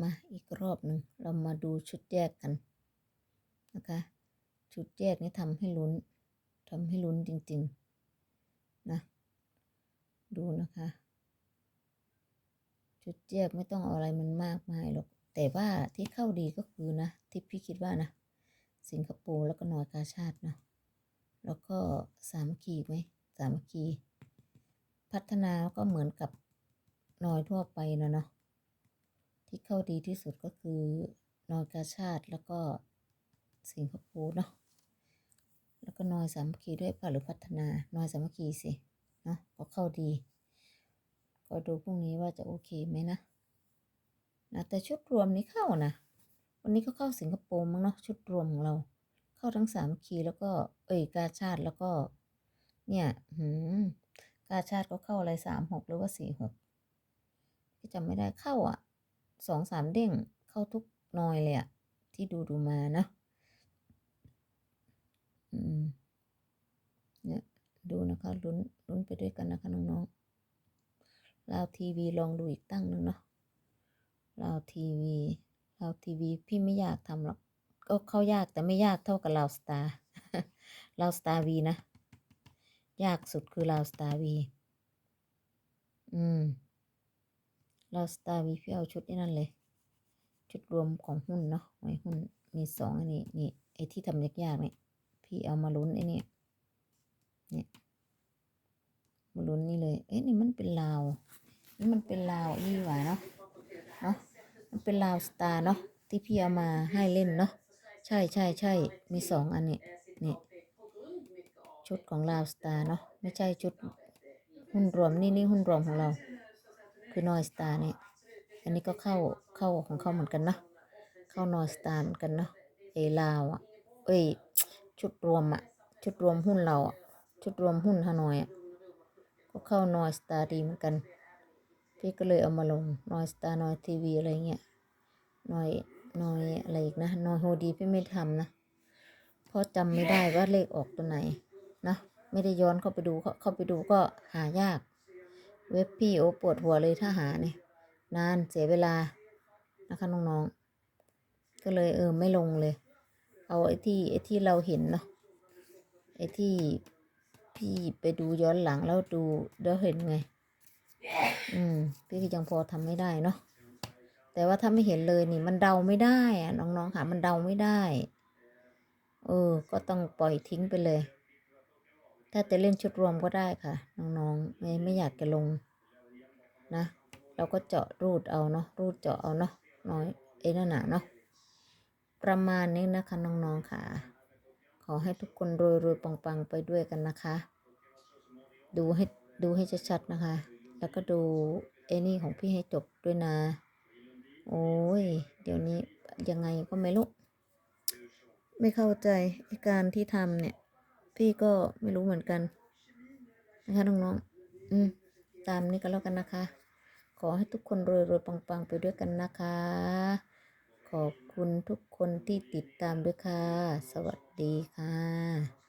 มาอีกรอบหนึ่งเรามาดูชุดแยกกันนะคะ ชุดแยกนี่ทำให้ลุ้นทำให้ลุ้นจริงๆนะดูนะคะ ชุดแยกไม่ต้องเอาอะไรมันมากมายหรอกแต่ว่าที่เข้าดีก็คือนะ ที่พี่คิดว่านะ สิงคโปร์แล้วก็นอร์กาชาติเนาะแล้วก็สามัคคีไหมสามัคคีพัฒนาก็เหมือนกับนอยทั่วไปนะเนาะ ที่เข้าดีที่สุดก็คือนอยกาชาติแล้วก็สิงคโปร์เนาะแล้วก็นอยสามัคคีด้วยป่ะหรือพัฒนานอยสามัคคีสิเนาะก็เข้าดี ก็ดูพรุ่งนี้ว่าจะโอเคไหมนะนะแต่ชุดรวมนี้เข้านะวันนี้ก็เข้าสิงคโปร์มั้งเนาะชุดรวมของเรา เข้าทั้งสามคีแล้วก็เอ้ยกาชาติแล้วก็ เนี่ยหืมกาชาติก็เข้าอะไรสามหกหรือว่าสี่หกจำไม่ได้เข้าอะ สองสามเด้งเข้าทุกนอยเลยอะที่ดูดูมานะอืมเนี่ยดูนะคะลุ้นลุ้นไปด้วยกันนะคะน้องๆลาวทีวีลองดูอีกตั้งหนึ่งเนาะลาวทีวีลาวทีวีพี่ไม่อยากทำหรอกก็เข้ายากแต่ไม่ยากเท่ากับลาวสตาร์ลาวสตาร์วีนะ ยากสุดคือลาวสตาร์วี อืม ลาสตาร์วีพี่เอาชุดนี้นั่นเลย ชุดรวมของหุ้นเนาะหวยหุ้นมีสองอันนี้นี่ไอ้ที่ทำยากๆเนี่ยพี่เอามาลุ้นไอ้นี่เนี่ยมาลุ้นนี่เลย เอ๊ะนี่มันเป็นลาว นี่มันเป็นลาวนี่หว่าเนาะเนาะมันเป็นลาวสตาร์เนาะที่พี่เอามาให้เล่นเนาะใช่ใช่ใช่มีสองอันนี้นี่ชุดของลาวสตาร์เนาะไม่ใช่ชุดหุ้นรวมนี่นี่หุ้นรวมของเรา คือ นอยสตาร์นี่อันนี้ก็เข้าเข้าของเขาเหมือนกันเนาะเข้านอยสตาร์เหมือนกันเนาะเอลาวอะ เอ้ย ชุดรวมอะ ชุดรวมหุ้นเราอะ ชุดรวมหุ้นฮานอยอะ ก็เข้านอยสตาร์ดีเหมือนกัน พี่ก็เลยเอามาลงนอยสตาร์นอยทีวีอะไรเงี้ยนอยนอยอะไรอีกนะนอยโฮดีพี่ไม่ทำนะ เพราะจำไม่ได้ว่าเลขออกตัวไหนนะ ไม่ได้ย้อนเข้าไปดูเขเข้าไปดูก็หายาก เว็บพี่โอปวดหัวเลยถ้าหาเนี่ยนานเสียเวลานะคะน้องๆ ก็เลยเออไม่ลงเลย เอาไอ้ที่ไอ้ที่เราเห็นเนาะไอ้ที่พี่ไปดูย้อนหลังแล้วดูแล้วเห็นไง อืม พี่ก็ยังพอทำไม่ได้เนาะแต่ว่าถ้าไม่เห็นเลยนี่ มันเดาไม่ได้อะน้องๆค่ะมันเดาไม่ได้ เออ ก็ต้องปล่อยทิ้งไปเลย ถ้าจะเล่นชุดรวมก็ได้ค่ะ น้องๆไม่ไม่อยากจะลงนะ เราก็เจาะรูดเอาเนาะรูดเจาะเอาเนาะน้อยเอ้นั่นน่ะเนาะประมาณนี้นะคะน้องๆค่ะ ขอให้ทุกคนรวยรวยปังๆไปด้วยกันนะคะ ดูให้ดูให้ชัดๆนะคะ แล้วก็ดูไอ้นี่ของพี่ให้จบด้วยนะ โอ้ย เดี๋ยวนี้ยังไงก็ไม่รู้ ไม่เข้าใจการที่ทำเนี่ย พี่ก็ไม่รู้เหมือนกัน นะคะน้องๆอืมตามนี้ก็แล้วกันนะคะ ขอให้ทุกคนรวยรวยปังปังๆ ไปด้วยกันนะคะ ขอบคุณทุกคนที่ติดตามด้วยค่ะ สวัสดีค่ะ